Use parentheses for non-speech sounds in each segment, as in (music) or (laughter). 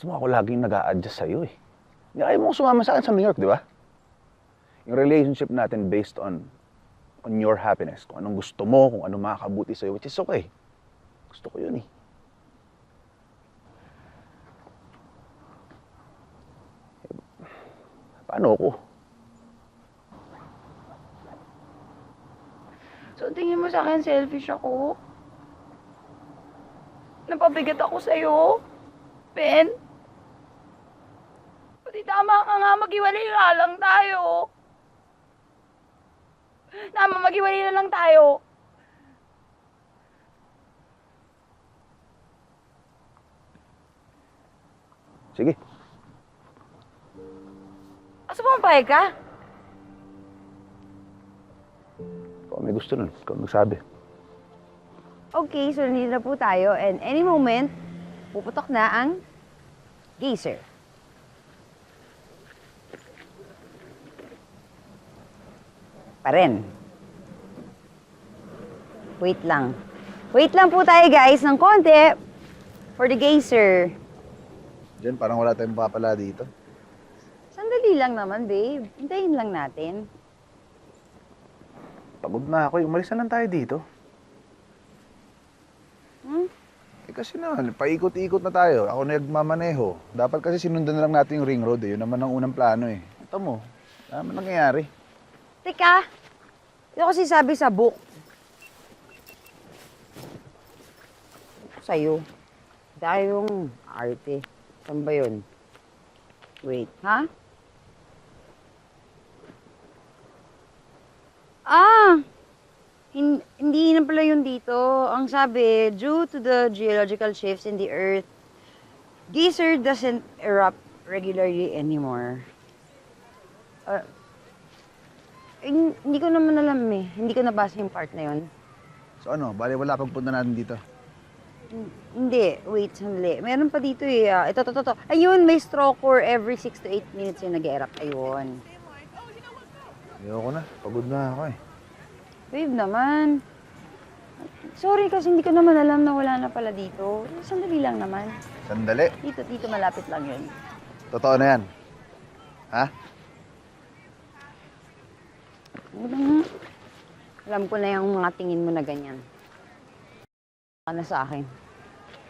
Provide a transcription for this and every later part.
Gusto mo ako laging nag adjust sa'yo eh. Hindi ayaw mo sumama sa akin sa New York, di ba? Yung relationship natin based on on your happiness. Kung anong gusto mo, kung anong makakabuti sa'yo, which is okay. Gusto ko yun eh. Paano ako? So, tingin mo sa akin, selfish ako? Napabigat ako sa'yo? Ben? Pati tama ka nga, maghiwalay na lang tayo. Tama, maghiwalay na lang tayo. Sige. Asa pumayag ka? Ikaw may gusto nun. Ikaw magsabi. Okay, so nandito na po tayo and any moment, puputok na ang geyser. Pa rin. Wait lang. Wait lang po tayo guys ng konti for the geyser. Diyan, parang wala tayong papala dito. Sandali lang naman, babe. Hintayin lang natin. Pagod na ako. eh. Umalis na lang tayo dito. Hmm? Eh kasi naman, paikot-ikot na tayo. Ako na nagmamaneho. Dapat kasi sinundan na lang natin yung ring road eh. Yun naman ang unang plano eh. Ito mo, naman nangyayari. Teka, ito kasi sabi sa book. Sa'yo. Tayong arte. Saan ba yun? Wait, ha? Ah! Hin- hindi na pala yun dito. Ang sabi, due to the geological shifts in the Earth, geyser doesn't erupt regularly anymore. Ah, eh, hindi ko naman alam eh. Hindi ko nabasa yung part na yun. So ano, bali wala pagpunta natin dito. Hin- Hindi, wait, sandali. Meron pa dito eh. ah, ito, ito, ito, ito. Ayun, may stroke core every 6 to 8 minutes yung nag-erupt. Ayun. Ayoko na, pagod na ako eh. Babe naman. Sorry kasi hindi ko naman alam na wala na pala dito. Sandali lang naman. Sandali, Dito, dito malapit lang yun. totoo na yan. Ha? Nga. Alam ko na yung mga tingin mo na ganyan. Ka na sa akin.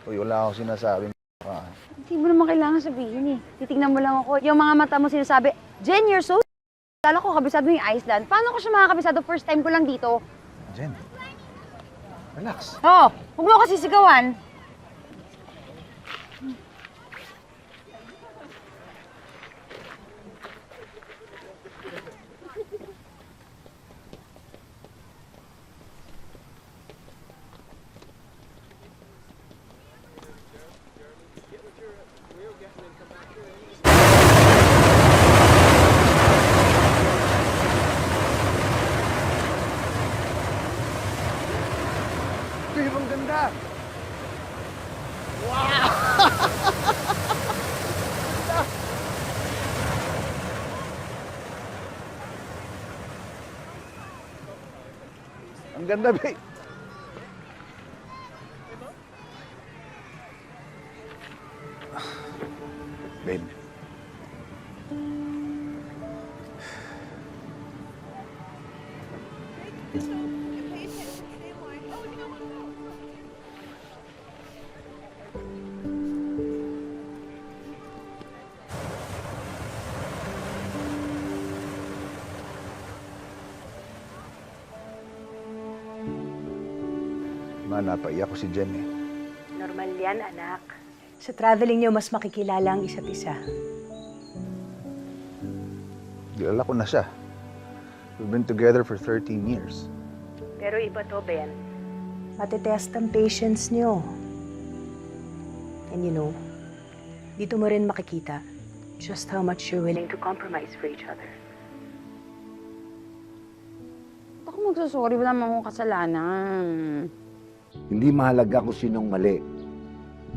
Uy, wala akong sinasabing ah. Hindi mo naman kailangan sabihin eh. Titignan mo lang ako. Yung mga mata mo sinasabi, Jen, you're so (laughs) Kala ko kabisado yung Iceland. Paano ko siya makakabisado? First time ko lang dito. Jen, relax. Oh, huwag mo kasi sigawan. Ganda, babe! Babe. Ma, napaiyak ko si Jen eh. Normal yan, anak. Sa traveling niyo, mas makikilala ang isa't isa. Kilala ko na siya. We've been together for 13 years. Pero iba to, Ben. Matitest ang patience niyo. And you know, dito mo rin makikita just how much you're willing to compromise for each other. Ba't ako magsasorry? Wala naman akong kasalanan. Hindi mahalaga kung sinong mali.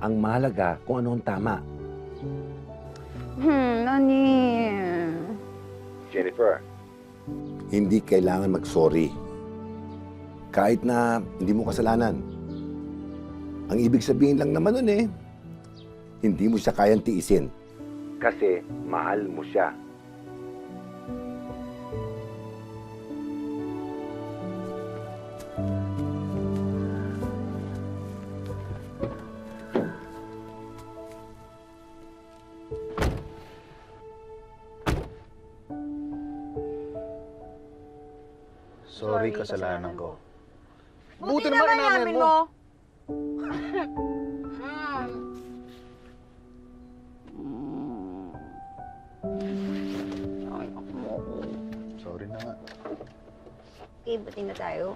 Ang mahalaga kung ano ang tama. Hmm, nani. Jennifer. Hindi kailangan mag-sorry. Kahit na hindi mo kasalanan. Ang ibig sabihin lang naman nun eh, Hindi mo siya kayang tiisin. Kasi mahal mo siya. Sorry, kasalanan ko. Buti, naman inamin mo. Ay, ako mo ako. Sorry na nga. Okay, buti na tayo.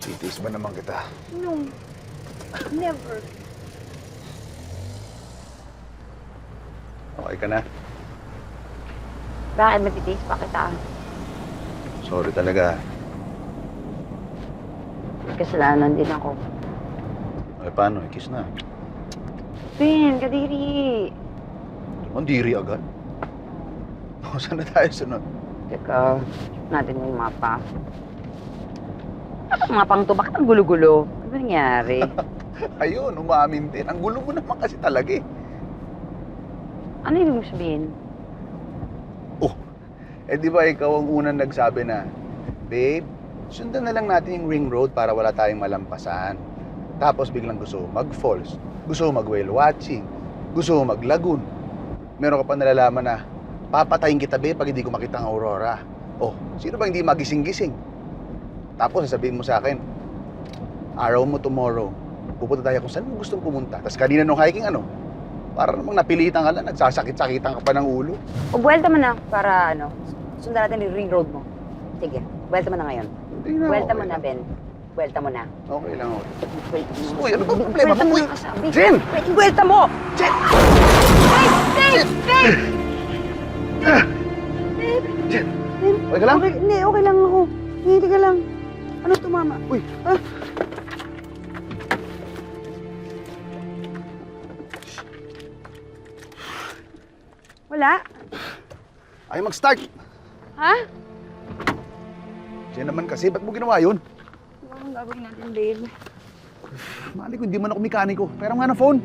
Titis ba naman kita? No. Never. Okay ka na? Bakit matitiis pa kita? Sorry talaga. Kasalanan din ako. Ay, paano? Kiss na. Ben, kadiri. Mandiri agad. (laughs) O, saan na tayo sunod? Teka, natin yung mapa. Ano ang mapang to? Bakit ang gulo-gulo? Ano ba nangyari? (laughs) Ayun, umamin din. Ang gulo mo naman kasi talaga eh. ano ibig mo sabihin? Eh di ba ikaw ang unang nagsabi na, Babe, sundan na lang natin yung ring road para wala tayong malampasan. Tapos biglang gusto mag-falls, gusto mo mag-whale watching, gusto mo mag-lagoon. Meron ka pa nalalaman na, papatayin kita babe pag hindi ko makita ang aurora. Oh, sino ba hindi magising-gising? Tapos sasabihin mo sa akin, araw mo tomorrow, pupunta tayo kung saan mo gustong pumunta. Tapos kanina nung hiking ano, para namang napilitan ka lang, nagsasakit-sakitan ka pa ng ulo. O, buwelta mo na para ano, sundan natin yung ring road mo. Sige, buwelta mo na ngayon. Hindi na, Buwelta okay mo na, lang. Ben. Buwelta mo na. Okay lang, okay. Mo. Uy, ano ba problema Buwelta mo? mo Uy, na kasabi. Jen! Wait, buwelta mo! Jen! Babe! Babe! Babe! Jen! Okay ka lang? Okay, hindi, okay lang ako. Hindi ka lang. Ano tumama? Uy! Ah. Wala? Ay, mag-start! Ha? Jen naman kasi, ba't mo ginawa yun? Anong gagawin natin, babe? Mali ko, hindi man ako mekaniko. Pero nga na phone.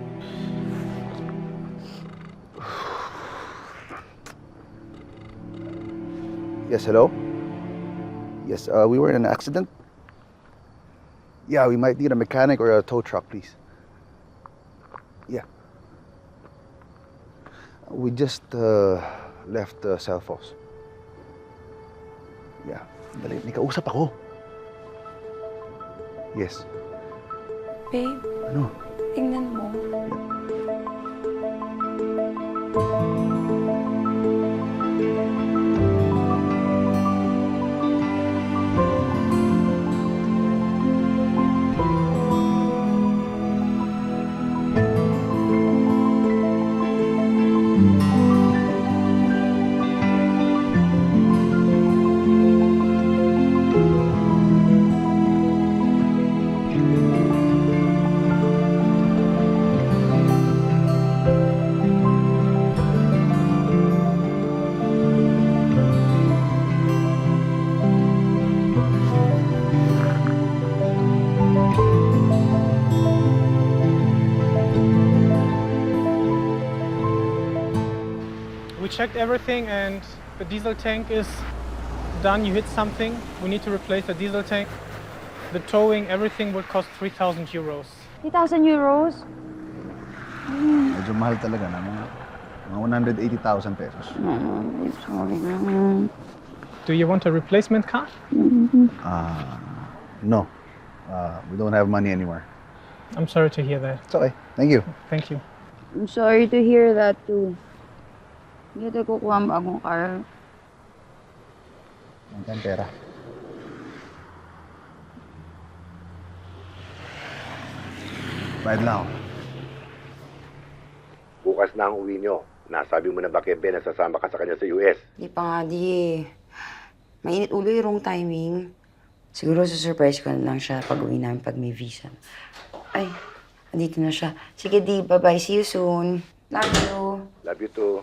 Yes, hello? Yes, uh, we were in an accident. Yeah, we might need a mechanic or a tow truck, please. Yeah. We just uh, left uh, Selfos. Yeah. Dali, may kausap ako. Yes. Babe, Ano? tingnan mo. We checked everything and the diesel tank is done. You hit something, we need to replace the diesel tank. The towing, everything will cost 3,000 euros. 3,000 euros? Medyo mahal talaga na mga, mga 180,000 pesos. No, sorry naman. Do you want a replacement car? Uh, no. Uh, we don't have money anymore. I'm sorry to hear that. It's okay. Thank you. Thank you. I'm sorry to hear that too. Hindi tayo kukuha ang bagong car. Ang pera. Bayad lang ako. Bukas na ang uwi nyo. Nasabi mo na ba kay Ben na sasama ka sa kanya sa US? Di pa nga di eh. Mainit ulo yung wrong timing. Siguro susurprise ko na lang siya pag uwi namin pag may visa. Ay, andito na siya. Sige di, bye-bye. See you soon. Love you. Love you too.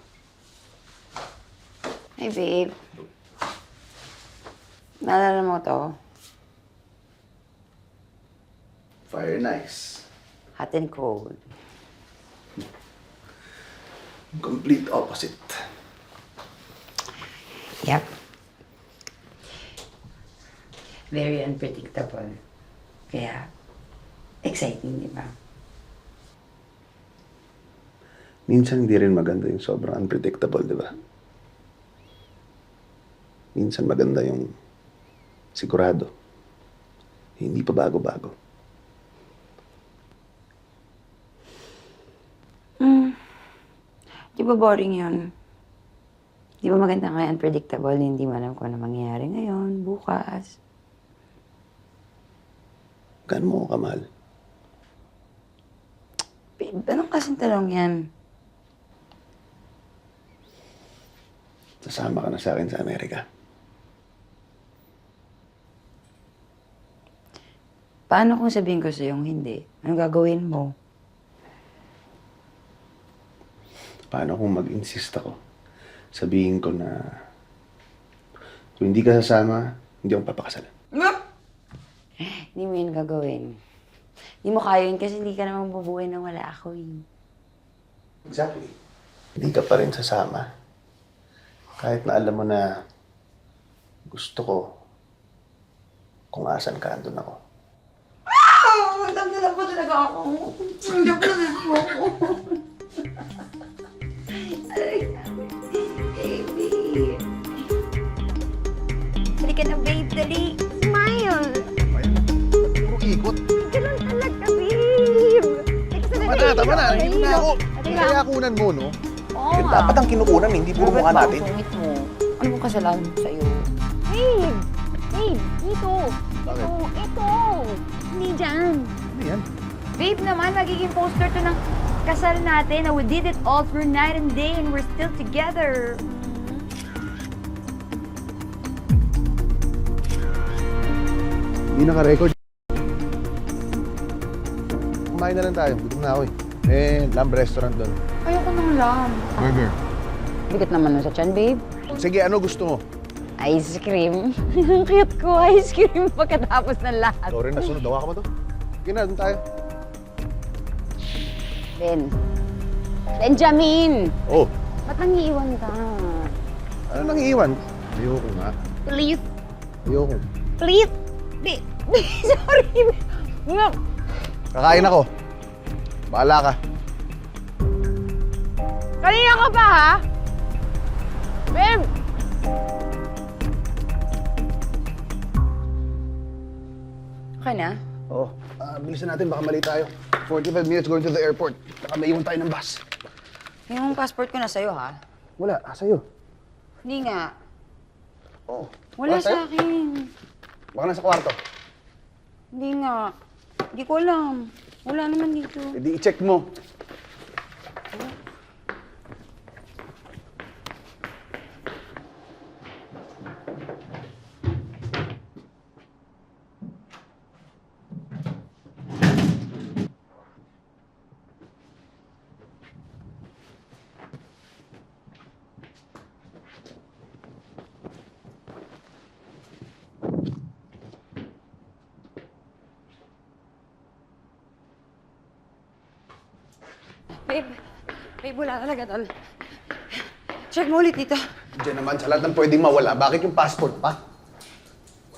Hey, babe. Naalala mo to? Fire nice. Hot and cold. Complete opposite. Yep. Very unpredictable. Kaya, exciting, di ba? Minsan hindi rin maganda yung sobrang unpredictable, di ba? Minsan maganda yung sigurado. Hindi pa bago-bago. Di ba boring yun? Di ba maganda nga unpredictable, hindi mo alam kung ano mangyayari ngayon, bukas. Gaano mo ako kamahal? Babe, anong kasing tanong yan? Sasama ka na sa akin sa Amerika. Paano kung sabihin ko sa'yo hindi? Anong gagawin mo? Paano kung mag-insist ako? Sabihin ko na kung hindi ka sasama, hindi ako papakasalan. Hindi mo yun gagawin. Hindi mo kaya yun kasi hindi ka naman bubuhay nang wala ako eh. Exactly. Hindi ka pa rin sasama. Kahit na alam mo na gusto ko kung asan ka, andun ako. Oh, nagdala po talaga ako. Nagdala po ako. Baby. Halika na, babe. Dali. Smile. Puro ikot. Ganun talaga, babe. Tama na, tama na. Hindi na ako. Kaya kunan mo, no? Oo Yan nga. dapat ang kinukunan, hindi puro Bakit mukha natin. pungit mo? Ano mo kasalanan sa'yo? Babe! Babe, dito! Bakit? Ito, ito! Hindi dyan. Ano yan? Babe naman, magiging poster to ng kasal natin na we did it all through night and day and we're still together. Hindi naka-record. Kumain na lang tayo. Gutom na ako eh. Eh, lamb restaurant doon. Ayoko nang lam. Burger. Bigat naman nun sa chan, babe. Sige, ano gusto mo? Ice cream. (laughs) Ang cute ko, ice cream (laughs) pagkatapos ng lahat. Rin nasunod. Dawa ka mo to. Sige na, doon tayo. Ben. Benjamin! Oh, Ba't nangiiwan ka? ano nang iiwan? Ayoko nga. Please, Ayoko. please! Babe, (laughs) sorry! Nga, Kakain ako. Bahala ka. kanina ka pa ha? Babe! Okay na? Oo. Ah, bilisan natin. Baka mali tayo. 45 minutes going to the airport. Baka may iwan tayo ng bus. Yung passport ko na sa'yo, ha? Wala. Ah, sa'yo. Hindi nga. Oo. Wala sa'yo? sa akin. Baka nasa kwarto. Hindi nga. Hindi ko alam. Wala naman dito. E di i-check mo. Babe. Babe, wala talaga doon. Check mo ulit dito. Diyan naman, sa lahat ng pwedeng mawala, bakit yung passport pa?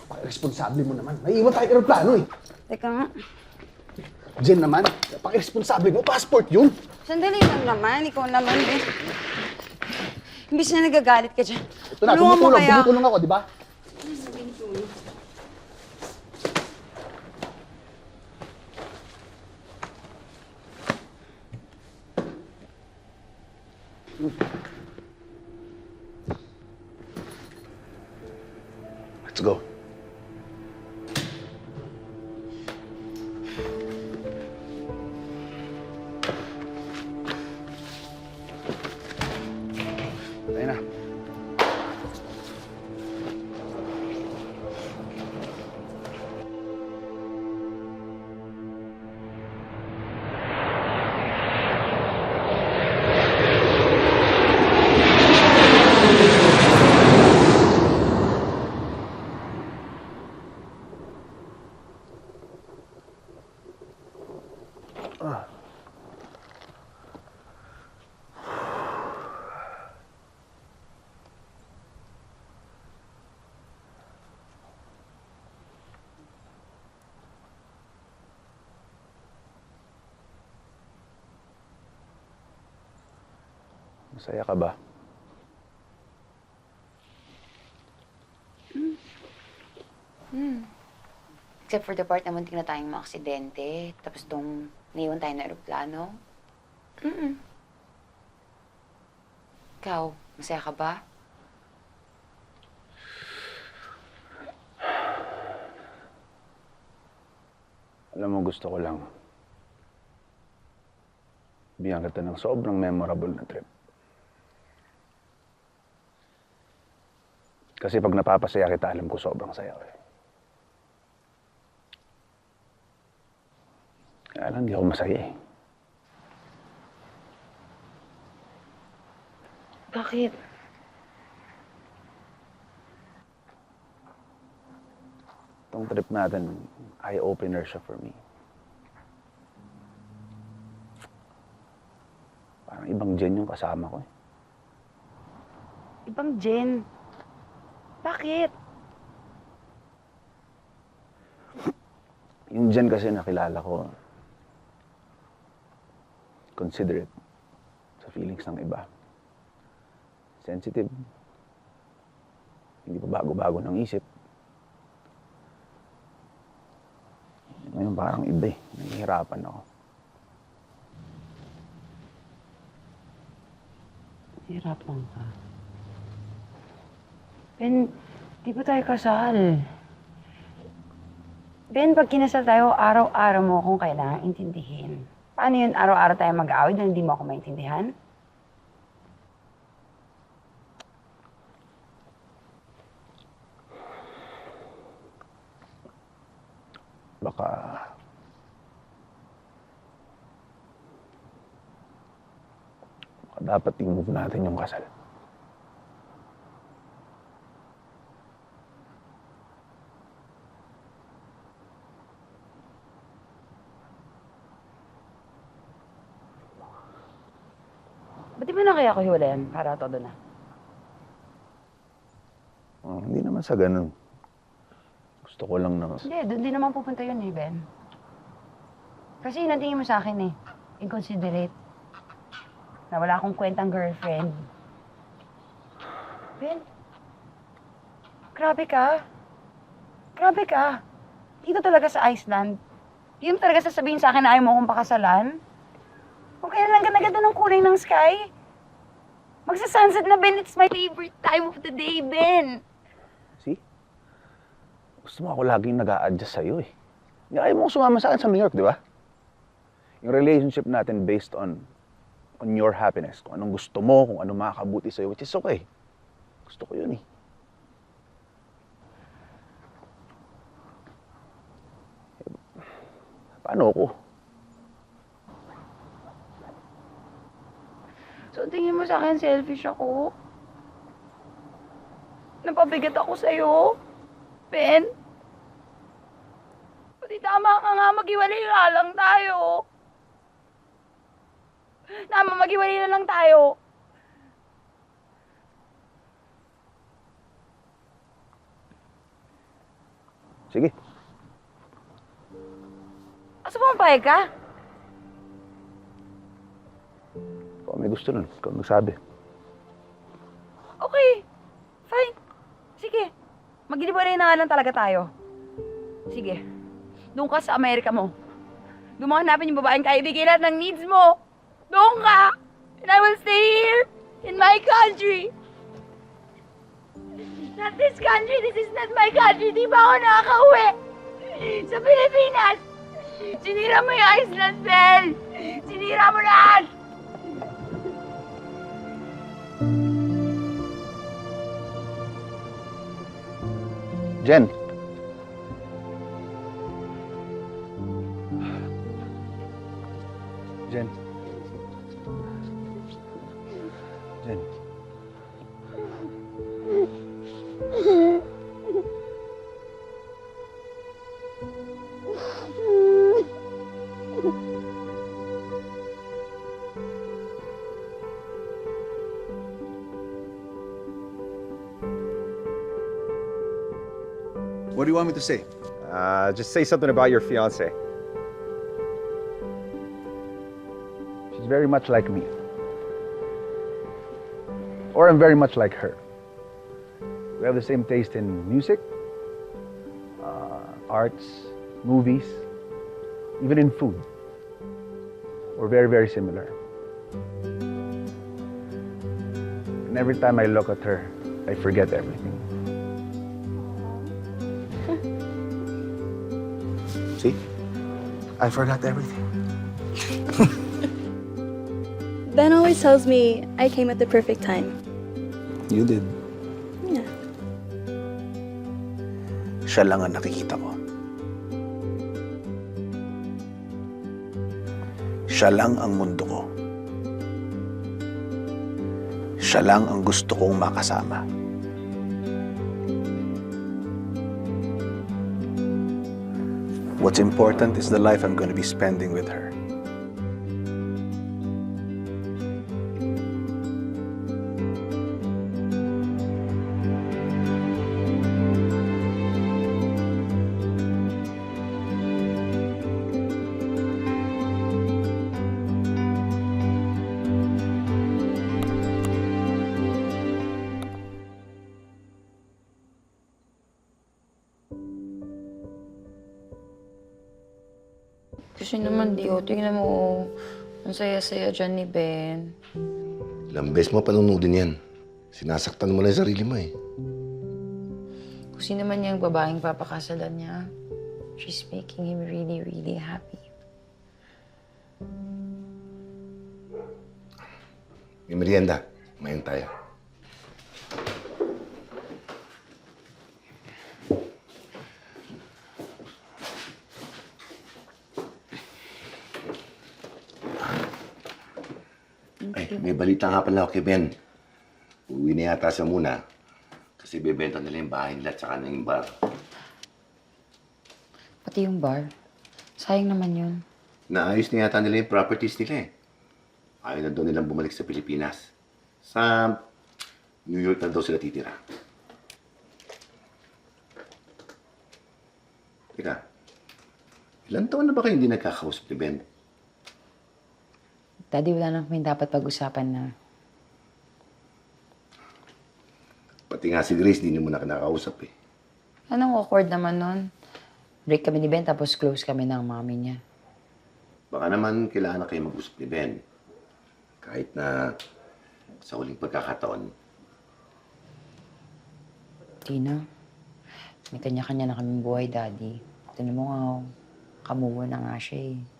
Pakiresponsable mo naman. May iwan tayong aeroplano eh. Teka nga. Diyan naman, pakiresponsable mo, passport yun. Sandali lang naman. Ikaw naman, eh. Imbis na nagagalit ka dyan. Ito na, Tulungan mo tumutulong, kaya. tumutulong ako, di ba? Masaya ka ba? Except for the part na muntik na tayong maaksidente, tapos tong naiwan tayo ng aeroplano. Mm-mm. Ikaw, masaya ka ba? Alam mo, gusto ko lang. Bigyan kita ng sobrang memorable na trip. Kasi pag napapasaya kita, alam ko sobrang saya ko. eh. Kaya lang, di ako masaya eh. Bakit? Itong trip natin, eye-opener siya for me. Parang ibang gen yung kasama ko eh. Ibang Jen. Bakit? Yung gen kasi nakilala ko, considerate sa feelings ng iba. Sensitive. Hindi pa bago-bago ng isip. Ngayon parang iba eh. Nahihirapan ako. Hirapan ka. Ben, di ba tayo kasal? Ben, pag kinasal tayo, araw-araw mo akong kailangan intindihin. Paano yun araw-araw tayo mag-aaway dahil hindi mo ako maintindihan? Baka... Baka dapat i-move natin yung kasal. Ba't di ba na kaya ako hiwalayan para todo na? Oh, hindi naman sa ganun. Gusto ko lang na... Hindi, doon din naman pupunta yun eh, Ben. Kasi yun ang tingin mo sa akin eh. Inconsiderate. Na wala akong kwentang girlfriend. Ben, grabe ka. Grabe ka. Dito talaga sa Iceland. Hindi mo talaga sasabihin sa akin na ayaw mo akong pakasalan? Kung kailan lang ganda ng kulay ng sky. Magsa-sunset na, Ben. It's my favorite time of the day, Ben. See? Gusto mo ako laging nag adjust sa'yo eh. Ayaw mo sumama sa akin sa New York, di ba? Yung relationship natin based on on your happiness. Kung anong gusto mo, kung ano makakabuti sa'yo, which is okay. Gusto ko yun eh. Paano ako? So, tingin mo sa akin, selfish ako? Napabigat ako sa'yo? Ben? Pati tama ka nga, maghiwalay nga lang tayo. Tama, maghiwalay na lang tayo. Sige. Asa pumayag ka? May gusto nun, ikaw magsabi. Okay. Fine. Sige. Maghiwalay na nga lang talaga tayo. Sige. Doon ka sa Amerika mo. Doon mo hanapin yung babaeng kaya ibigay lahat ng needs mo. Doon ka! And I will stay here in my country. Not this country. This is not my country. Di ba ako nakakauwi? Sa Pilipinas. Sinira mo yung Iceland, Belle. Sinira mo lahat. Jen. What do you want me to say? Uh, just say something about your fiance. She's very much like me. Or I'm very much like her. We have the same taste in music, uh, arts, movies, even in food. We're very, very similar. And every time I look at her, I forget everything. I forgot everything. (laughs) Ben always tells me I came at the perfect time. You did. Yeah. Siya lang ang nakikita ko. Siya lang ang mundo ko. Siya lang ang gusto kong makasama. What's important is the life I'm going to be spending with her. Kasi naman, Dio, tingnan mo, oh. Ang saya-saya dyan ni Ben. Ilang beses mo panunodin yan. Sinasaktan mo lang yung sarili mo eh. Kung sino man yung babaeng papakasalan niya, she's making him really, really happy. May merienda. Mayan tayo. Ay, may balita nga pala ako kay Ben. Uwi na yata siya muna. Kasi bebenta nila yung bahay nila at saka na yung bar. Pati yung bar. Sayang naman yun. Naayos na yata nila yung properties nila eh. Ayaw na daw nilang bumalik sa Pilipinas. Sa New York na daw sila titira. Teka, ilan taon na ba kayo hindi nagkakausap ni Ben? Daddy, wala na kami dapat pag-usapan na. Pati nga si Grace, di mo na kinakausap eh. Anong awkward naman nun? Break kami ni Ben tapos close kami ng mami niya. Baka naman kailangan na kayo mag-usap ni Ben. Kahit na sa huling pagkakataon, Tina, may kanya-kanya na kaming buhay, Daddy. Tignan mo nga, oh. kamuha na nga siya eh.